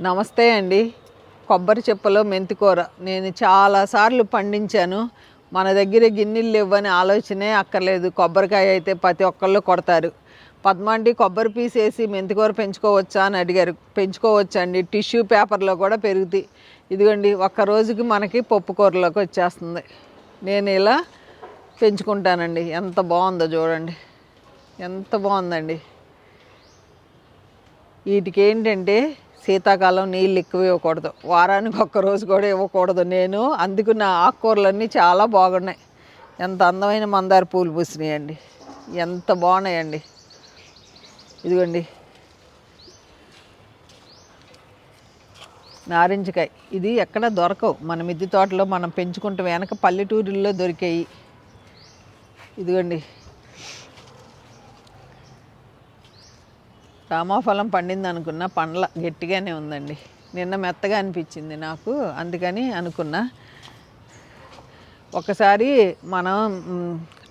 నమస్తే అండి. కొబ్బరి చెప్పలు మెంతికూర నేను చాలాసార్లు పండించాను. మన దగ్గర గిన్నెలు లేవని ఆలోచనే అక్కర్లేదు. కొబ్బరికాయ అయితే ప్రతి ఒక్కళ్ళు కొడతారు. పద్మాండి కొబ్బరి పీస్ వేసి మెంతికూర పెంచుకోవచ్చా అని అడిగారు. పెంచుకోవచ్చండి. టిష్యూ పేపర్లో కూడా పెరుగుతాయి. ఇదిగోండి ఒక్క రోజుకి మనకి పప్పు కూరలోకి వచ్చేస్తుంది. నేను ఇలా పెంచుకుంటానండి. ఎంత బాగుందో చూడండి. ఎంత బాగుందండి. వీటికి ఏంటంటే శీతాకాలం నీళ్ళు ఎక్కువ ఇవ్వకూడదు. వారానికి ఒక్క రోజు కూడా ఇవ్వకూడదు. నేను అందుకు నా ఆకుకూరలన్నీ చాలా బాగున్నాయి. ఎంత అందమైన మందార పూలు పూసినాయండి. ఎంత బాగున్నాయండి. ఇదిగోండి. నారింజకాయ. ఇది ఎక్కడ దొరకవు. మన మిద్దె తోటలో మనం పెంచుకుంటాం వెనక పల్లెటూరుల్లో దొరికాయి. ఇదిగోండి. రామాఫలం పండింది అనుకున్న పండ్ల గట్టిగానే ఉందండి. నిన్న మెత్తగా అనిపించింది నాకు అందుకని అనుకున్నా. ఒకసారి మనం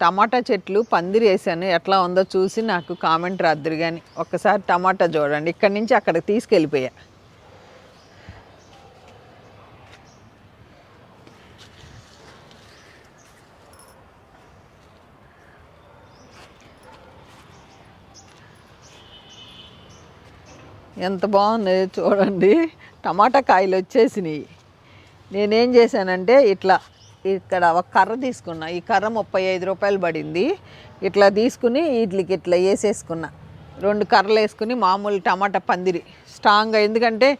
టమాటా చెట్లు పందిరి వేసాను. ఎట్లా ఉందో చూసి నాకు కామెంట్ రాద్దరు కానీ ఒక్కసారి టమాటా చూడండి. ఇక్కడి నుంచి అక్కడికి తీసుకెళ్ళిపోయా. ఎంత బాగుంది చూడండి. టమాటా కాయలు వచ్చేసినాయి. నేనేం చేశానంటే ఇట్లా ఇక్కడ ఒక కర్ర తీసుకున్నా. ఈ కర్ర ముప్పై ఐదు రూపాయలు పడింది. ఇట్లా తీసుకుని వీటికి ఇట్లా వేసేసుకున్నా. రెండు కర్రలు వేసుకుని మామూలు టమాటా పందిరి. స్ట్రాంగ్గా ఎందుకంటే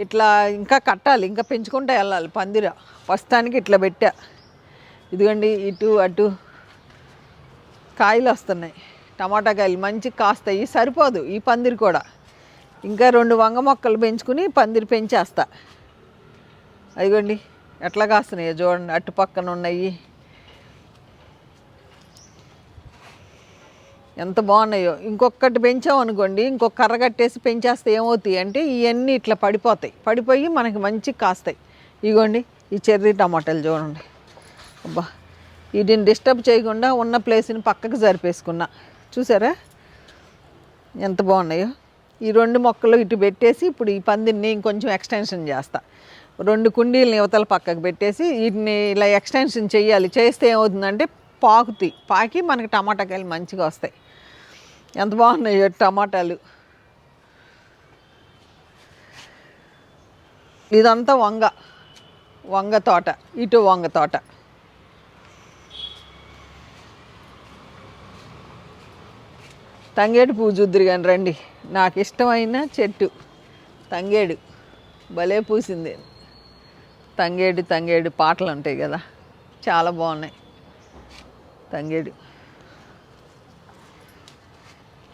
ఇట్లా ఇంకా కట్టాలి. ఇంకా పెంచుకుంటూ వెళ్ళాలి పందిర. ప్రస్తుతానికి ఇట్లా పెట్టా. ఇదిగోండి ఇటు అటు కాయలు వస్తున్నాయి. టమాటా కాయలు మంచి కాస్తాయి. సరిపోదు ఈ పందిరి కూడా. ఇంకా రెండు వంగ మొక్కలు పెంచుకుని పందిరి పెంచేస్తా. అదిగోండి ఎట్లా కాస్తున్నాయో చూడండి అటు పక్కన ఉన్నాయి. ఎంత బాగున్నాయో. ఇంకొకటి పెంచాం అనుకోండి ఇంకొక కర్ర కట్టేసి పెంచేస్తే ఏమవుతాయి అంటే ఇవన్నీ ఇట్లా పడిపోతాయి. పడిపోయి మనకి మంచి కాస్తాయి. ఇగోండి ఈ చెర్రీ టమాటాలు చూడండి. అబ్బా వీటిని డిస్టర్బ్ చేయకుండా ఉన్న ప్లేస్ని పక్కకు జరిపేసుకున్నా. చూసారా? ఎంత బాగున్నాయో. ఈ రెండు మొక్కలు ఇటు పెట్టేసి ఇప్పుడు ఈ పందిరిని ఇంకొంచెం ఎక్స్టెన్షన్ చేస్తా. రెండు కుండీలని యువతల పక్కకు పెట్టేసి వీటిని ఇలా ఎక్స్టెన్షన్ చేయాలి. చేస్తే ఏమవుతుందంటే పాకుతాయి. పాకి మనకి టమాటా కాయలు మంచిగా వస్తాయి. ఎంత బాగున్నాయో టమాటాలు. ఇదంతా వంగ. వంగ తోట. ఇటు వంగ తోట. తంగేటి పూజ చూద్దరు కానీ రండి. నాకు ఇష్టమైన చెట్టు. తంగేడు. భలే పూసింది. తంగేడు తంగేడు పాటలు ఉంటాయి కదా. చాలా బాగున్నాయి. తంగేడు.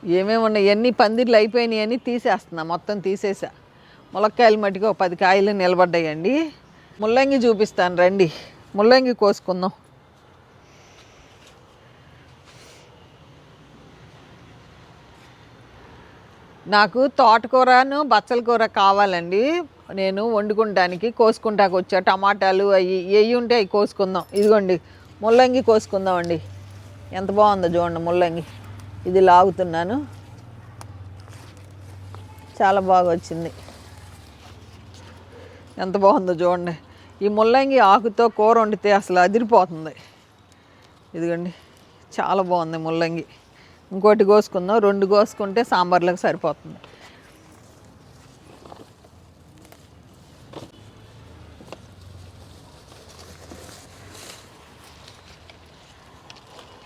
ఏమేమి ఉన్నాయి? ఎన్ని పందిర్లు అయిపోయినాయి అని తీసేస్తున్నా. మొత్తం తీసేసా. ములక్కాయలు మట్టుకు ఒక పది కాయలు నిలబడ్డాయండి. ముల్లంగి చూపిస్తాను రండి. ముల్లంగి కోసుకుందాం. నాకు తోటకూరను బచ్చల కూర కావాలండి. నేను వండుకుంటానికి కోసుకుంటాకు వచ్చా. టమాటాలు అవి ఏవి ఉంటే అవి కోసుకుందాం. ఇదిగోండి ముల్లంగి కోసుకుందాం అండి ఎంత బాగుందో చూడండి ముల్లంగి. ఇది లాగుతున్నాను. చాలా బాగా వచ్చింది. ఎంత బాగుందో చూడండి. ఈ ముల్లంగి ఆకుతో కూర వండితే అసలు అదిరిపోతుంది. ఇదిగోండి చాలా బాగుంది ముల్లంగి. ఇంకోటి కోసుకుందాం. రెండు కోసుకుంటే సాంబార్లకు సరిపోతుంది.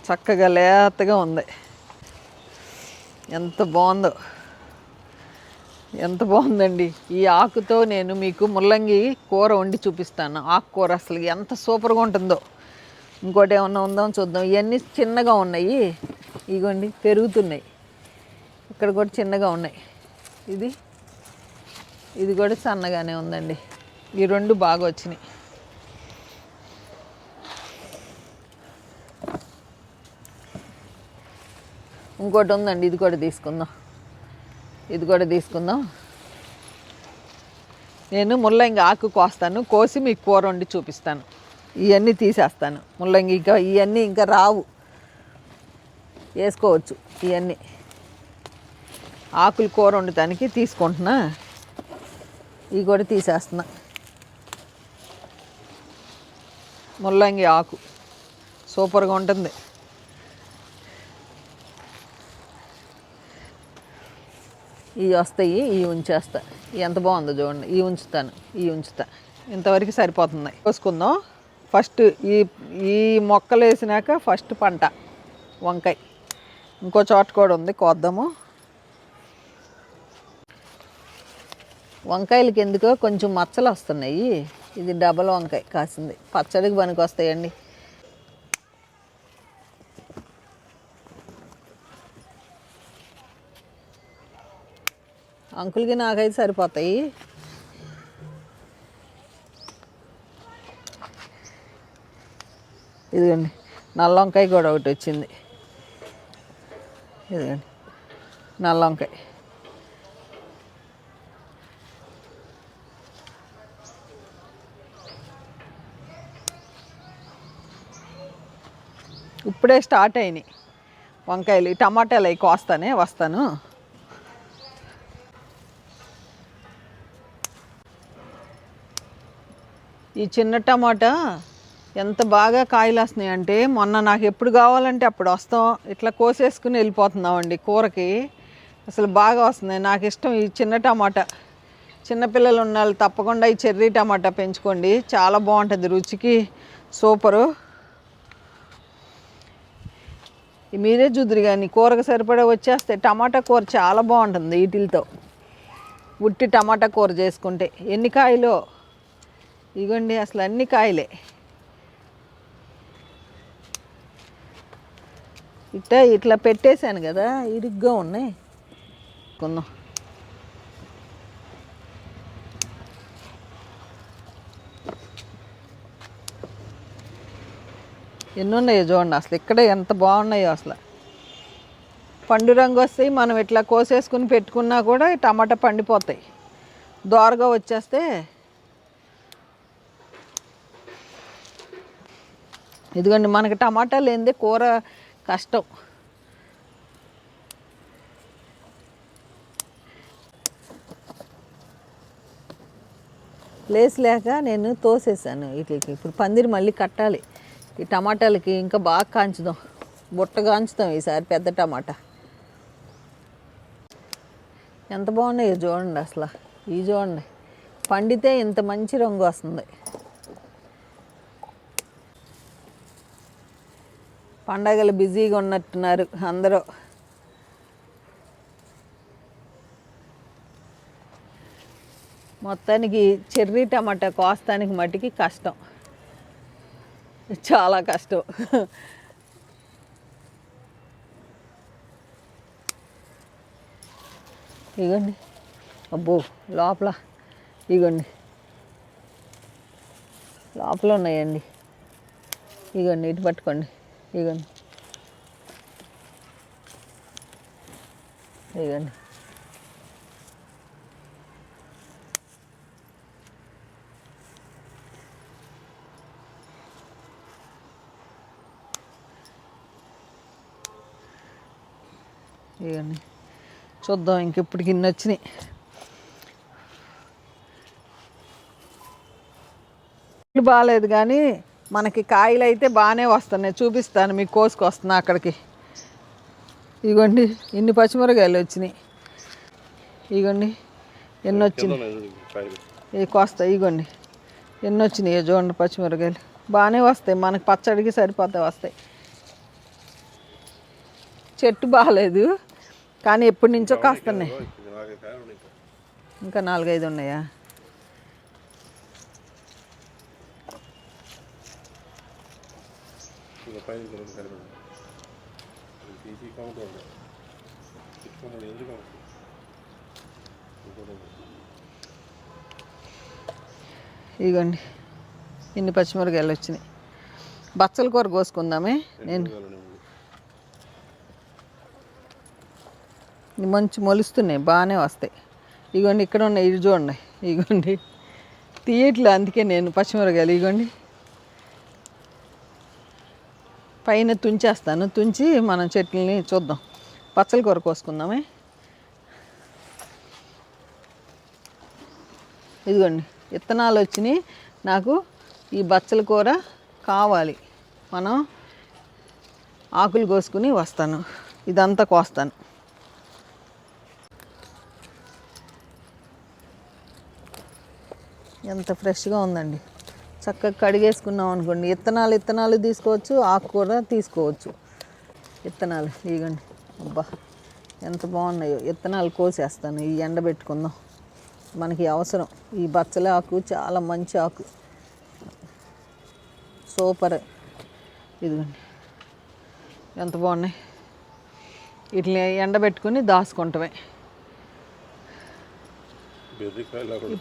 చక్కగా లేతగా ఉంది. ఎంత బాగుందో. ఎంత బాగుందండి. ఈ ఆకుతో నేను మీకు ముల్లంగి కూర వండి చూపిస్తాను. ఆకుకూర అసలు ఎంత సూపర్గా ఉంటుందో. ఇంకోటి ఏమన్నా ఉందో చూద్దాం. ఇవన్నీ చిన్నగా ఉన్నాయి. ఇగోండి పెరుగుతున్నాయి. ఇక్కడ కూడా చిన్నగా ఉన్నాయి. ఇది ఇది కూడా సన్నగానే ఉందండి. ఈ రెండు బాగా వచ్చినాయి. ఇంకోటి ఉందండి ఇది కూడా తీసుకుందాం. ఇది కూడా తీసుకుందాం. నేను ముల్లంగి ఆకు కోస్తాను కోసి మీకు కూర వండి చూపిస్తాను. ఇవన్నీ తీసేస్తాను. ముల్లంగి ఇంకా ఇవన్నీ ఇంకా రావు. వేసుకోవచ్చు ఇవన్నీ ఆకులు కూర వండటానికి తీసుకుంటున్నా. ఇవి కూడా తీసేస్తున్నా. ముల్లంగి ఆకు. సూపర్గా ఉంటుంది. ఇవి వస్తాయి ఇవి ఉంచేస్తా. ఎంత బాగుందో చూడండి. ఇవి ఉంచుతాను ఇవి ఉంచుతా. ఇంతవరకు సరిపోతుంది. కోసుకుందాం. ఫస్ట్ ఈ ఈ మొక్కలు వేసినాక ఫస్ట్ పంట వంకాయ. ఇంకో చోట కూడా ఉంది కోద్దాము. వంకాయలకి ఎందుకో కొంచెం మచ్చలు వస్తున్నాయి. ఇది డబల్ వంకాయ కాసింది. పచ్చడికి పనికి వస్తాయండి అంకుల్కి నాకైతే సరిపోతాయి. ఇదిగోండి నల్ల వంకాయ కూడా ఒకటి వచ్చింది. ఇదిగోండి నల్ల వంకాయ ఇప్పుడే స్టార్ట్ అయినాయి వంకాయలు. టమాటాలు అవి కోస్తానే వస్తాను. ఈ చిన్న టమాటా ఎంత బాగా కాయలు వస్తున్నాయి అంటే మొన్న నాకు ఎప్పుడు కావాలంటే అప్పుడు వస్తాం. ఇట్లా కోసేసుకుని వెళ్ళిపోతున్నామండి కూరకి. అసలు బాగా వస్తున్నాయి. నాకు ఇష్టం ఈ చిన్న టమాటా. చిన్నపిల్లలు ఉన్న వాళ్ళు తప్పకుండా ఈ చెర్రీ టమాటా పెంచుకోండి. చాలా బాగుంటుంది రుచికి సూపరు. మీరే చూదురు కానీ కూరకు సరిపడా వచ్చేస్తే టమాటా కూర చాలా బాగుంటుంది వీటితో ఉట్టి టమాటా కూర చేసుకుంటే. ఎన్ని కాయలు? ఇగోండి అసలు అన్ని కాయలే. ఇట్ట ఇట్లా పెట్టేశాను కదా ఇరుగ్గా ఉన్నాయి. కొందాం. ఎన్ని ఉన్నాయో చూడండి అసలు ఇక్కడ ఎంత బాగున్నాయో అసలు. పండు రంగు వస్తాయి మనం ఇట్లా కోసేసుకుని పెట్టుకున్నా కూడా టమాటా పండిపోతాయి. దోరగా వచ్చేస్తే ఇదిగోండి మనకి టమాటా లేనిదే కూర కష్టం. ప్లేస్ లేక నేను తోసేసాను వీటికి. ఇప్పుడు పందిరి మళ్ళీ కట్టాలి. ఈ టమాటాలకి ఇంకా బాగా కాంచుదాం. బుట్ట కాంచుదాం ఈసారి పెద్ద టమాటా. ఎంత బాగున్నాయో చూడండి అసలు. ఇవి చూడండి. పండితే ఇంత మంచి రంగు వస్తుంది. పండగలు బిజీగా ఉన్నట్టున్నారు అందరూ. మొత్తానికి చెర్రీ టమాటా కోస్తానికి మట్టికి కష్టం. చాలా కష్టం. ఇగోండి. అబ్బో లోపల. ఇగోండి. లోపల ఉన్నాయండి. ఇగోండి ఇటు పట్టుకోండి. ఇగోండి. ఇగోండి. ఇవన్నీ చూద్దాం ఇంకెప్పటికి ఇన్ని వచ్చినాయి. బాగాలేదు కానీ మనకి కాయలు అయితే బాగానే వస్తున్నాయి. చూపిస్తాను మీకు కోసుకొస్తున్నా అక్కడికి. ఇగోండి ఇన్ని పచ్చిమిరకాయలు వచ్చినాయి. ఇగోండి ఎన్ని వచ్చినాయి? ఏ కోస్తాయి ఇగోండి ఎన్ని వచ్చినాయి? చూడండి పచ్చిమిరకాయలు బాగానే వస్తాయి. మనకి పచ్చడికి సరిపోతాయి వస్తాయి. చెట్టు బాగాలేదు కానీ ఎప్పటి నుంచో కాస్తున్నాయి. ఇంకా నాలుగైదు ఉన్నాయా? ఇగోండి. ఇన్ని పచ్చిమిరకాయలు వచ్చినాయి. బచ్చల కూర కోసుకుందామే. నేను మంచి మొలుస్తున్నాయి. బాగానే వస్తాయి. ఇగోండి ఇక్కడ ఉన్నాయి ఇది చూడండి. ఇగోండి. తీయట్లే అందుకే నేను పచ్చిమిరకాయలు. ఇగోండి. పైన తుంచేస్తాను. తుంచి మనం చెట్లని చూద్దాం. పచ్చల కూర కోసుకుందామే. ఇదిగోండి విత్తనాలు వచ్చినాయి. నాకు ఈ బచ్చల కూర కావాలి. మనం ఆకులు కోసుకుని వస్తాను. ఇదంతా కోస్తాను. ఎంత ఫ్రెష్గా ఉందండి. చక్కగా కడిగేసుకున్నాం అనుకోండి. విత్తనాలు విత్తనాలు తీసుకోవచ్చు ఆకుకూర తీసుకోవచ్చు. విత్తనాలు ఇగండి అబ్బా ఎంత బాగున్నాయో. విత్తనాలు కోసేస్తాను. ఈ ఎండ పెట్టుకుందాం మనకి అవసరం. ఈ బచ్చల ఆకు చాలా మంచి ఆకు. సూపర్. ఇదిగోండి. ఎంత బాగున్నాయి. వీటిని ఎండబెట్టుకుని దాచుకుంటమే.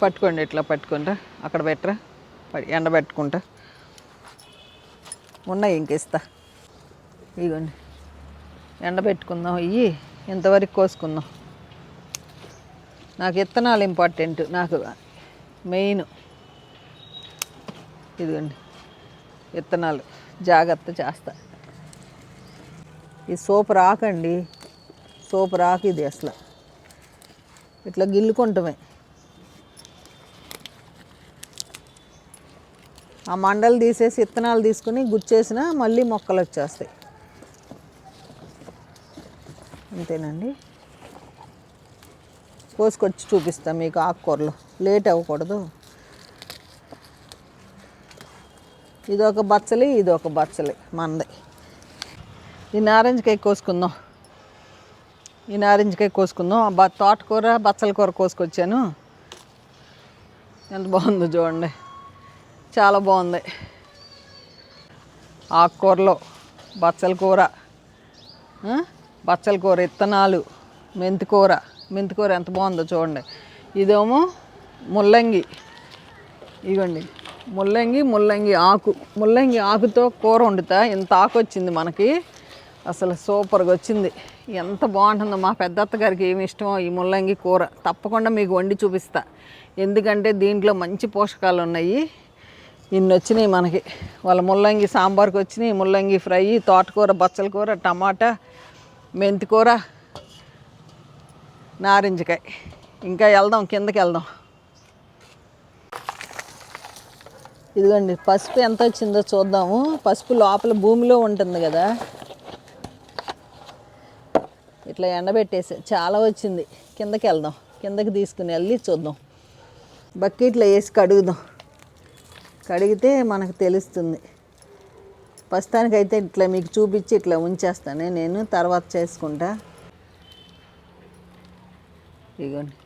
పట్టుకోండి ఇట్లా పట్టుకుంటా. అక్కడ పెట్టరా. ఎండబెట్టుకుంటా. ఉన్నాయి ఇంక ఇస్తా ఇదిగోండి ఎండబెట్టుకుందాం. ఇవి ఇంతవరకు కోసుకుందాం. నాకు ఇత్తనాలు ఇంపార్టెంట్. నాకు మెయిన్ ఇదిగోండి. విత్తనాలు జాగ్రత్త చేస్తా. ఈ సోపు రాకండి. సోపు రాకు ఇది అసలు. ఇట్లా గిల్లుకుంటమే. ఆ మండలు తీసేసి విత్తనాలు తీసుకుని గుచ్చేసిన మళ్ళీ మొక్కలు వచ్చేస్తాయి. అంతేనండి. కోసుకొచ్చి చూపిస్తాను మీకు ఆకుకూరలు. లేట్ అవ్వకూడదు. ఇది ఒక బచ్చలి ఇది ఒక బచ్చలి. మంది. ఈ నారింజకాయ కోసుకుందాం. ఈ నారింజకాయ కోసుకుందాం. ఆ బ తోటకూర బచ్చల కూర కోసుకొచ్చాను. ఎంత బాగుందో చూడండి. చాలా బాగుంది. ఆకుకూరలో బచ్చల కూర బచ్చల కూర ఇత్తనాలు మెంతికూర మెంతికూర ఎంత బాగుందో చూడండి. ఇదేమో ముల్లంగి. ఇగోండి ముల్లంగి ముల్లంగి ఆకు. ముల్లంగి ఆకుతో కూర వండుతా. ఇంత ఆకు వచ్చింది మనకి. అసలు సూపర్గా వచ్చింది. ఎంత బాగుంటుందో మా పెద్దత్త గారికి ఏమి ఇష్టమో ఈ ముల్లంగి కూర. తప్పకుండా మీకు వండి చూపిస్తా. ఎందుకంటే దీంట్లో మంచి పోషకాలు ఉన్నాయి. ఇన్ని వచ్చినాయి మనకి. వాళ్ళ ముల్లంగి సాంబార్కి వచ్చినాయి ముల్లంగి ఫ్రై తోటకూర బచ్చల కూర టమాటా మెంతికూర నారింజకాయ. ఇంకా వెళ్దాం కిందకి వెళ్దాం. ఇదిగోండి పసుపు ఎంత వచ్చిందో చూద్దాము. పసుపు లోపల భూమిలో ఉంటుంది కదా. ఇట్లా ఎండబెట్టేసి చాలా వచ్చింది. కిందకి వెళ్దాం కిందకి తీసుకుని వెళ్ళి చూద్దాం. బకెట్లో వేసి కడుగుదాం. కడిగితే మనకు తెలుస్తుంది. ప్రస్తుతానికైతే ఇట్లా మీకు చూపించి ఇట్లా ఉంచేస్తాను నేను తర్వాత చేసుకుంటా. ఇగోండి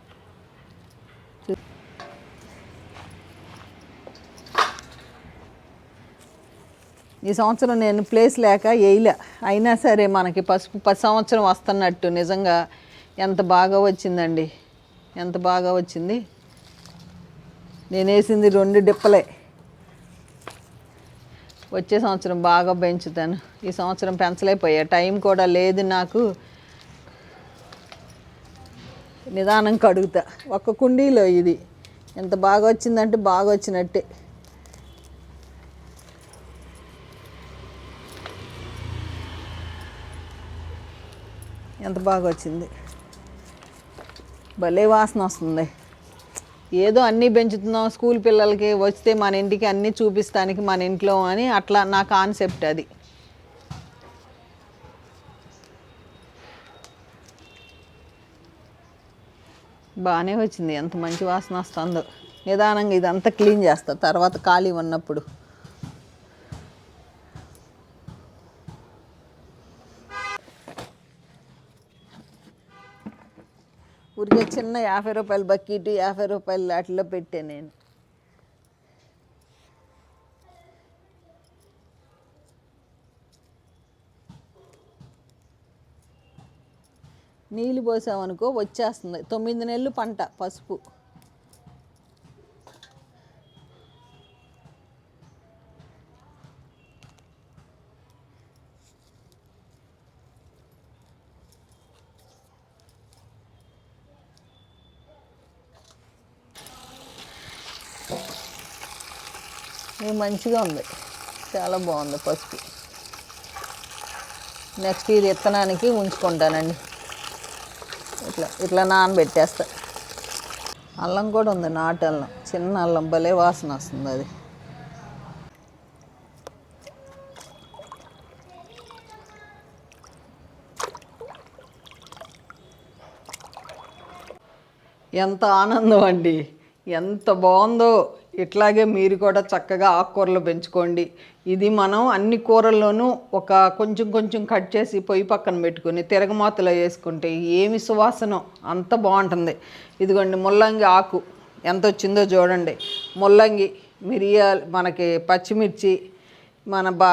ఈ సంవత్సరం నేను ప్లేస్ లేక వేయలే అయినా సరే మనకి పసుపు పది సంవత్సరం వస్తున్నట్టు నిజంగా ఎంత బాగా వచ్చిందండి. ఎంత బాగా వచ్చింది. నేను వేసింది రెండు డిప్పలే. వచ్చే సంవత్సరం బాగా పెంచుతాను. ఈ సంవత్సరం పెంచలేకపోయా. టైం కూడా లేదు నాకు. నిదానం కడుగుతా. ఒక్క కుండీలో ఇది. ఎంత బాగా వచ్చిందంటే బాగా వచ్చినట్టే. ఎంత బాగా వచ్చింది. భలే వాసన వస్తుంది. ఏదో అన్నీ పెంచుతున్నాం స్కూల్ పిల్లలకి వస్తే మన ఇంటికి అన్నీ చూపిస్తానికి మన ఇంట్లో అని అట్లా నా కాన్సెప్ట్ అది. బాగానే వచ్చింది ఎంత మంచి వాసన వస్తుందో. నిదానంగా ఇదంతా క్లీన్ చేస్తా తర్వాత ఖాళీ ఉన్నప్పుడు. ఊరికే చిన్న యాభై రూపాయల బకెట్ యాభై రూపాయల వాటిలో పెట్టాను నేను. నీళ్ళు పోసామనుకో వచ్చేస్తుంది. తొమ్మిది నెలలు పంట పసుపు. ఇది మంచిగా ఉంది. చాలా బాగుంది పసుపు. నెక్స్ట్ ఇది విత్తనానికి ఉంచుకుంటానండి. ఇట్లా ఇట్లా నానబెట్టేస్తా. అల్లం కూడా ఉంది నాటు అల్లం. చిన్న అల్లం భలే వాసన వస్తుంది అది. ఎంత ఆనందం అండి. ఎంత బాగుందో. ఇట్లాగే మీరు కూడా చక్కగా ఆకుకూరలు పెంచుకోండి. ఇది మనం అన్ని కూరల్లోనూ ఒక కొంచెం కొంచెం కట్ చేసి పొయ్యి పక్కన పెట్టుకొని తిరగమాతలో వేసుకుంటే ఏమి సువాసన అంత బాగుంటుంది. ఇదిగోండి ముల్లంగి ఆకు ఎంత వచ్చిందో చూడండి. ముల్లంగి మిరియాలు మనకి పచ్చిమిర్చి మన బ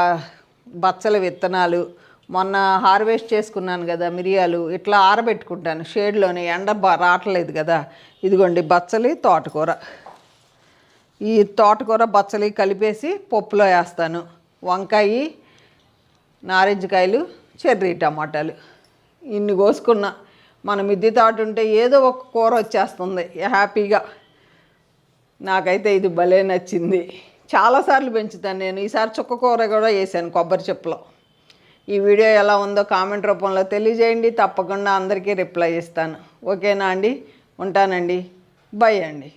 బచ్చల విత్తనాలు. మొన్న హార్వెస్ట్ చేసుకున్నాను కదా మిరియాలు ఇట్లా ఆరబెట్టుకుంటాను. షేడ్లోనే ఎండ బ రావట్లేదు కదా. ఇదిగోండి బచ్చలి తోటకూర. ఈ తోటకూర బచ్చలి కలిపేసి పప్పులో వేస్తాను. వంకాయ నారింజకాయలు చెర్రీ టమాటాలు. ఇన్ని కోసుకున్నా. మన మిద్దె తోట ఉంటే ఏదో ఒక కూర వచ్చేస్తుంది. హ్యాపీగా. నాకైతే ఇది భలే నచ్చింది. చాలాసార్లు పెంచుతాను నేను. ఈసారి చుక్క కూర కూడా వేసాను కొబ్బరి చెప్పులో. ఈ వీడియో ఎలా ఉందో కామెంట్ రూపంలో తెలియజేయండి. తప్పకుండా అందరికీ రిప్లై ఇస్తాను. ఓకేనా అండి? ఉంటానండి. బై అండి.